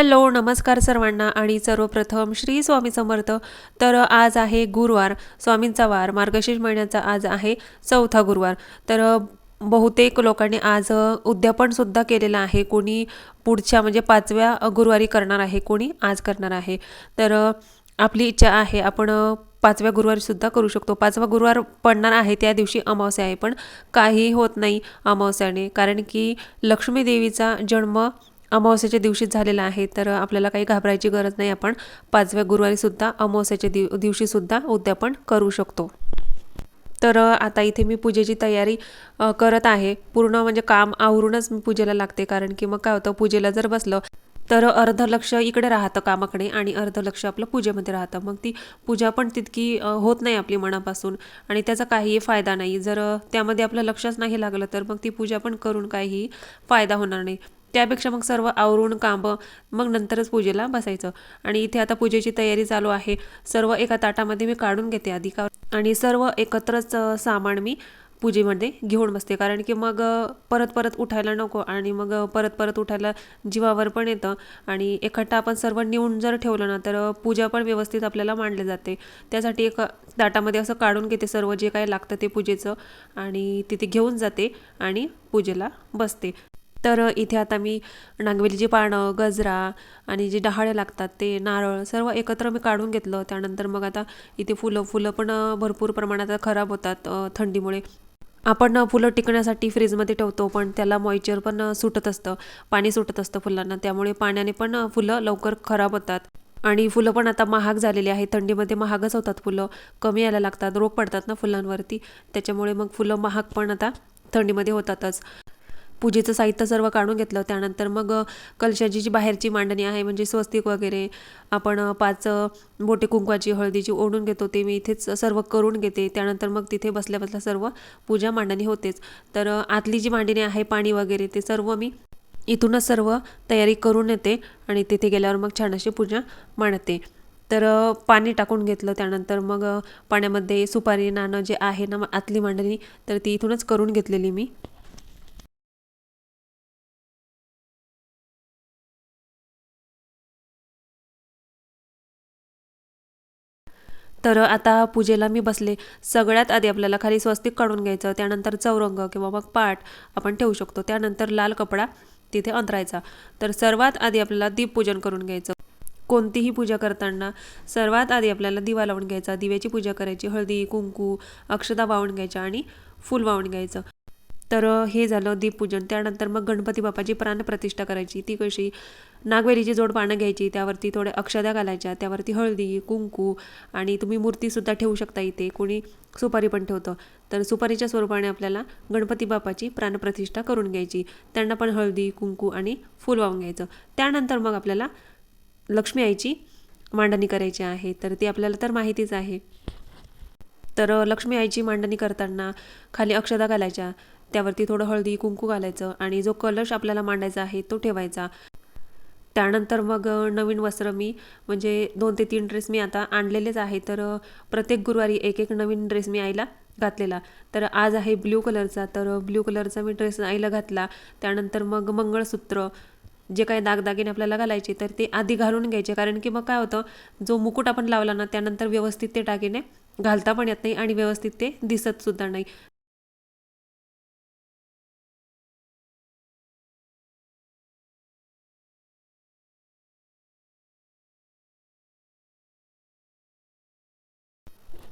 Hello नमस्कार सर्वांना आणि सर्वप्रथम श्री स्वामी समर्थ. तर आज आहे गुरुवार स्वामींचा वार मार्गशीर्ष महिन्याचा आज आहे चौथा गुरुवार. तर बहुतेक लोकांनी आज उद्यापनसुद्धा केलेलं आहे. कोणी पुढच्या म्हणजे पाचव्या गुरुवारी करणार आहे कोणी आज करणार आहे. तर आपली इच्छा आहे आपण पाचव्या गुरुवारीसुद्धा करू शकतो. पाचवा गुरुवार पडणार आहे त्या दिवशी अमावस्या आहे पण काही होत नाही अमावस्याने. कारण की लक्ष्मी देवीचा जन्म अमावस्याच्या दिवशीच झालेला आहे तर आपल्याला काही घाबरायची गरज नाही. आपण पाचव्या गुरुवारीसुद्धा अमावस्याच्या दिव दिवशीसुद्धा उद्यापन करू शकतो. तर आता इथे मी पूजेची तयारी करत आहे. पूर्ण म्हणजे काम आवरूनच मी पूजेला लागते कारण की मग काय होतं पूजेला जर बसलं तर अर्ध लक्ष इकडे राहतं कामाकडे आणि अर्ध लक्ष आपलं पूजेमध्ये राहतं. मग ती पूजा पण तितकी होत नाही आपली मनापासून आणि त्याचा काहीही फायदा नाही. जर त्यामध्ये आपलं लक्षच नाही लागलं तर मग ती पूजा पण करून काहीही फायदा होणार नाही. त्यापेक्षा मग सर्व आवरून कामं मग नंतरच पूजेला बसायचं. आणि इथे आता पूजेची तयारी चालू आहे. सर्व एका ताटामध्ये मी काढून घेते आधी. का आणि सर्व एकत्रच सामान मी पूजेमध्ये घेऊन बसते. कारण की मग परत परत उठायला नको आणि मग परत परत उठायला जीवावर पण येतं. आणि एकट्टा आपण सर्व नेऊन जर ठेवलं ना तर पूजा पण व्यवस्थित आपल्याला मांडली जाते. त्यासाठी एक ताटामध्ये असं काढून घेते सर्व जे काय लागतं ते पूजेचं. आणि तिथे घेऊन जाते आणि पूजेला बसते. तर इथे आता मी नांगवेलीची पानं गजरा आणि जे डहाळे लागतात ते नारळ सर्व एकत्र मी काढून घेतलं. त्यानंतर मग आता इथे फुलं फुलं पण भरपूर प्रमाणात खराब होतात थंडीमुळे. आपण फुलं टिकण्यासाठी फ्रीजमध्ये ठेवतो पण त्याला मॉइचर पण सुटत असतं. पाणी सुटत असतं फुलांना. त्यामुळे पाण्याने पण फुलं लवकर खराब होतात. आणि फुलं पण आता महाग झालेली आहे थंडीमध्ये महागच होतात फुलं. कमी यायला लागतात. रोग पडतात ना फुलांवरती. त्याच्यामुळे मग फुलं महाग पण आता थंडीमध्ये होतातच. पूजेचं साहित्य सर्व काढून घेतलं. त्यानंतर मग कलशाची जी बाहेरची मांडणी आहे म्हणजे स्वस्तिक वगैरे आपण पाच बोटे कुंकवाची हळदीची ओढून घेतो ते मी इथेच सर्व करून घेते. त्यानंतर मग तिथे बसल्या बसल्या सर्व पूजा मांडणी होतेच. तर आतली जी मांडणी आहे पाणी वगैरे ते सर्व मी इथूनच सर्व तयारी करून येते आणि तिथे गेल्यावर मग छान अशी पूजा मांडते. तर पाणी टाकून घेतलं. त्यानंतर मग पाण्यामध्ये सुपारी नाणं जे आहे ना आतली मांडणी तर ती इथूनच करून घेतलेली मी. तर आता पूजेला मी बसले. सगळ्यात आधी आपल्याला खाली स्वस्तिक काढून घ्यायचं त्यानंतर चौरंग किंवा मग पाट आपण ठेवू शकतो. त्यानंतर लाल कपडा तिथे अंतरायचा. तर सर्वात आधी आपल्याला दीपपूजन करून घ्यायचं. कोणतीही पूजा करताना सर्वात आधी आपल्याला दिवा लावून घ्यायचा. दिव्याची पूजा करायची. हळदी कुंकू अक्षता वाहून घ्यायच्या आणि फूल वाहून घ्यायचं. तर हे झालं दीपपूजन. त्यानंतर मग गणपती बाप्पाची प्राणप्रतिष्ठा करायची. ती कशी नागवेलीची जोड पानं घ्यायची त्यावरती थोड्या अक्षदा घालायच्या त्यावरती हळदी कुंकू आणि तुम्ही मूर्तीसुद्धा ठेवू शकता इथे. कोणी सुपारी पण ठेवतं. तर सुपारीच्या स्वरूपाने आपल्याला गणपती बाप्पाची प्राणप्रतिष्ठा करून घ्यायची. त्यांना पण हळदी कुंकू आणि फूल वाहून घ्यायचं. त्यानंतर मग आपल्याला लक्ष्मी आईची मांडणी करायची आहे. तर ती आपल्याला तर माहितीच आहे. तर लक्ष्मी आईची मांडणी करताना खाली अक्षदा घालायच्या. त्यावरती थोडं हळदी कुंकू घालायचं आणि जो कलश आपल्याला मांडायचा आहे तो ठेवायचा. त्यानंतर मग नवीन वस्त्र मी म्हणजे दोन ते तीन ड्रेस मी आता आणलेलेच आहे. तर प्रत्येक गुरुवारी एक एक नवीन ड्रेस मी आईला घातलेला. तर आज आहे ब्ल्यू कलरचा. तर ब्ल्यू कलरचा मी ड्रेस आईला घातला. त्यानंतर मग मंगळसूत्र जे काही दागदागिने आपल्याला घालायचे तर ते आधी घालून घ्यायचे. कारण की मग काय होतं जो मुकुट आपण लावला ना त्यानंतर व्यवस्थित ते दागिने घालता पण येत नाही आणि व्यवस्थित ते दिसत सुद्धा नाही.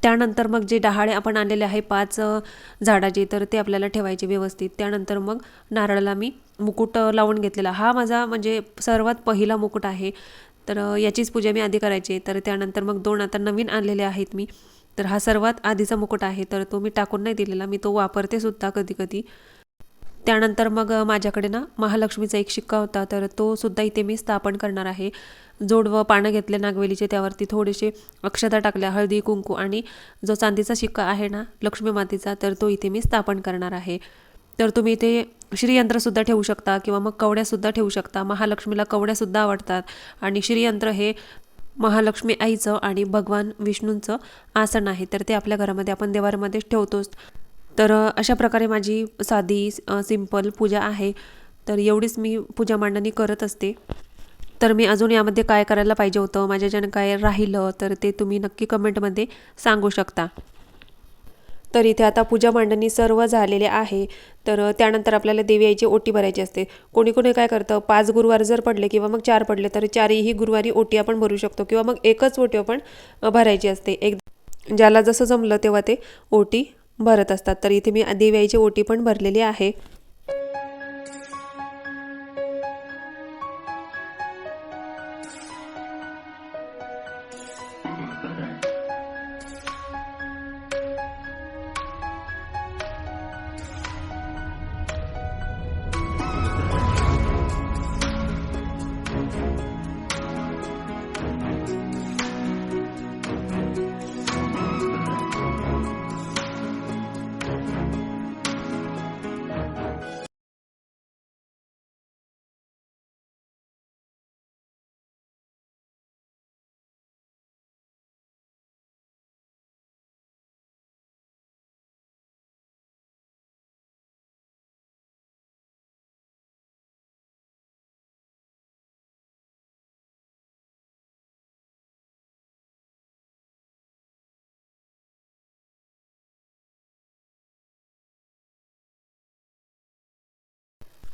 त्यानंतर मग जे डहाळे आपण आणलेले आहे पाच झाडाचे तर ते आपल्याला ठेवायचे व्यवस्थित. त्यानंतर मग नारळाला मी मुकुट लावून घेतलेला. हा माझा म्हणजे सर्वात पहिला मुकुट आहे. तर याचीच पूजा मी आधी करायची. तर त्यानंतर मग दोन आता नवीन आणलेले आहेत मी. तर हा सर्वात आधीचा मुकुट आहे. तर तो मी टाकून नाही दिलेला. मी तो वापरते सुद्धा कधी कधी त्यानंतर मग माझ्याकडे ना महालक्ष्मीचा एक शिक्का होता तर तो सुद्धा इथे मी स्थापन करणार आहे. जोडवं पानं घेतले नागवेलीचे त्यावरती थोडेसे अक्षता टाकल्या हळदी कुंकू आणि जो चांदीचा शिक्का आहे ना लक्ष्मी मातेचा तर तो इथे मी स्थापन करणार आहे. तर तुम्ही इथे श्रीयंत्रसुद्धा ठेवू शकता किंवा मग कवड्यासुद्धा ठेवू शकता. महालक्ष्मीला कवड्यासुद्धा आवडतात. आणि श्रीयंत्र हे महालक्ष्मी आईचं आणि भगवान विष्णूंचं आसन आहे. तर ते आपल्या घरामध्ये आपण देवारमध्येच ठेवतोच. तर अशा प्रकारे माझी साधी सिंपल पूजा आहे. तर एवढीच मी पूजा मांडणी करत असते. तर मी अजून यामध्ये काय करायला पाहिजे होतं माझ्याच्यानं काय राहिलं तर ते तुम्ही नक्की कमेंटमध्ये सांगू शकता. तर इथे आता पूजा मांडणी सर्व झालेले आहे. तर त्यानंतर आपल्याला देवी आईची ओटी भरायची असते. कोणी कोणी काय करतं पाच गुरुवार जर पडले किंवा मग चार पडले तर चारही गुरुवारी ओटी आपण भरू शकतो किंवा मग एकच ओटी आपण भरायची असते. एक ज्याला जसं जमलं तेव्हा ते ओटी भरत असतात. तर इथे मी देवी आईची ओटी पण भरलेली आहे.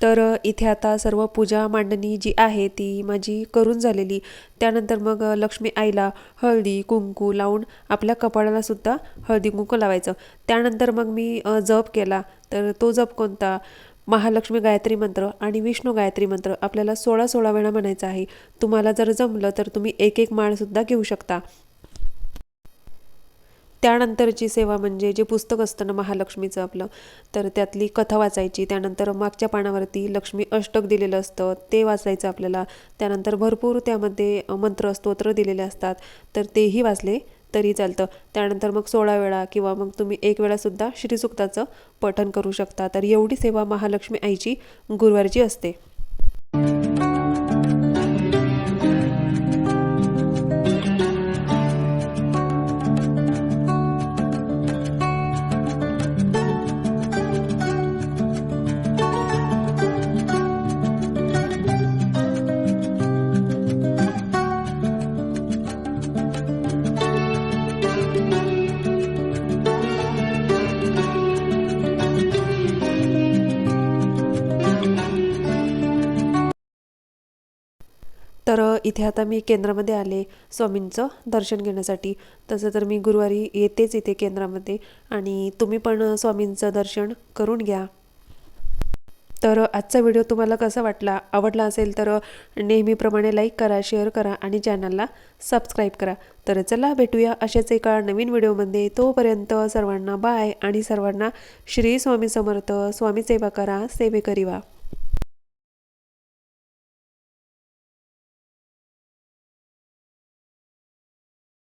तर इथे आता सर्व पूजा मांडणी जी आहे ती माझी करून झालेली. त्यानंतर मग लक्ष्मी आईला हळदी कुंकू लावून आपल्या कपाळाला सुद्धा हळदी कुंकू लावायचं. त्यानंतर मग मी जप केला. तर तो जप कोणता? महालक्ष्मी गायत्री मंत्र आणि विष्णू गायत्री मंत्र आपल्याला सोळा सोळा वेळा म्हणायचा आहे. तुम्हाला जर जमलं तर तुम्ही एक एक माळसुद्धा घेऊ शकता. त्यानंतरची सेवा म्हणजे जे पुस्तक असतं ना महालक्ष्मीचं आपलं तर त्यातली कथा वाचायची. त्यानंतर मागच्या पानावरती लक्ष्मी अष्टक दिलेलं असतं ते वाचायचं आपल्याला. त्यानंतर भरपूर त्यामध्ये मंत्र स्तोत्र दिलेले असतात तर तेही वाचले तरी चालतं. त्यानंतर मग सोळा वेळा किंवा मग तुम्ही एक वेळासुद्धा श्रीसुक्ताचं पठण करू शकता. तर एवढी सेवा महालक्ष्मी आईची गुरुवारची असते. इथे आता मी केंद्रामध्ये आले स्वामींचं दर्शन घेण्यासाठी. तसं तर मी गुरुवारी येतेच इथे केंद्रामध्ये आणि तुम्ही पण स्वामींचं दर्शन करून घ्या. तर आजचा व्हिडिओ तुम्हाला कसा वाटला आवडला असेल तर नेहमीप्रमाणे लाईक करा शेअर करा आणि चॅनलला सबस्क्राईब करा. तर चला भेटूया अशाच एका नवीन व्हिडिओमध्ये. तोपर्यंत सर्वांना बाय आणि सर्वांना श्री स्वामी समर्थ स्वामी सेवा करा सेवे करीवा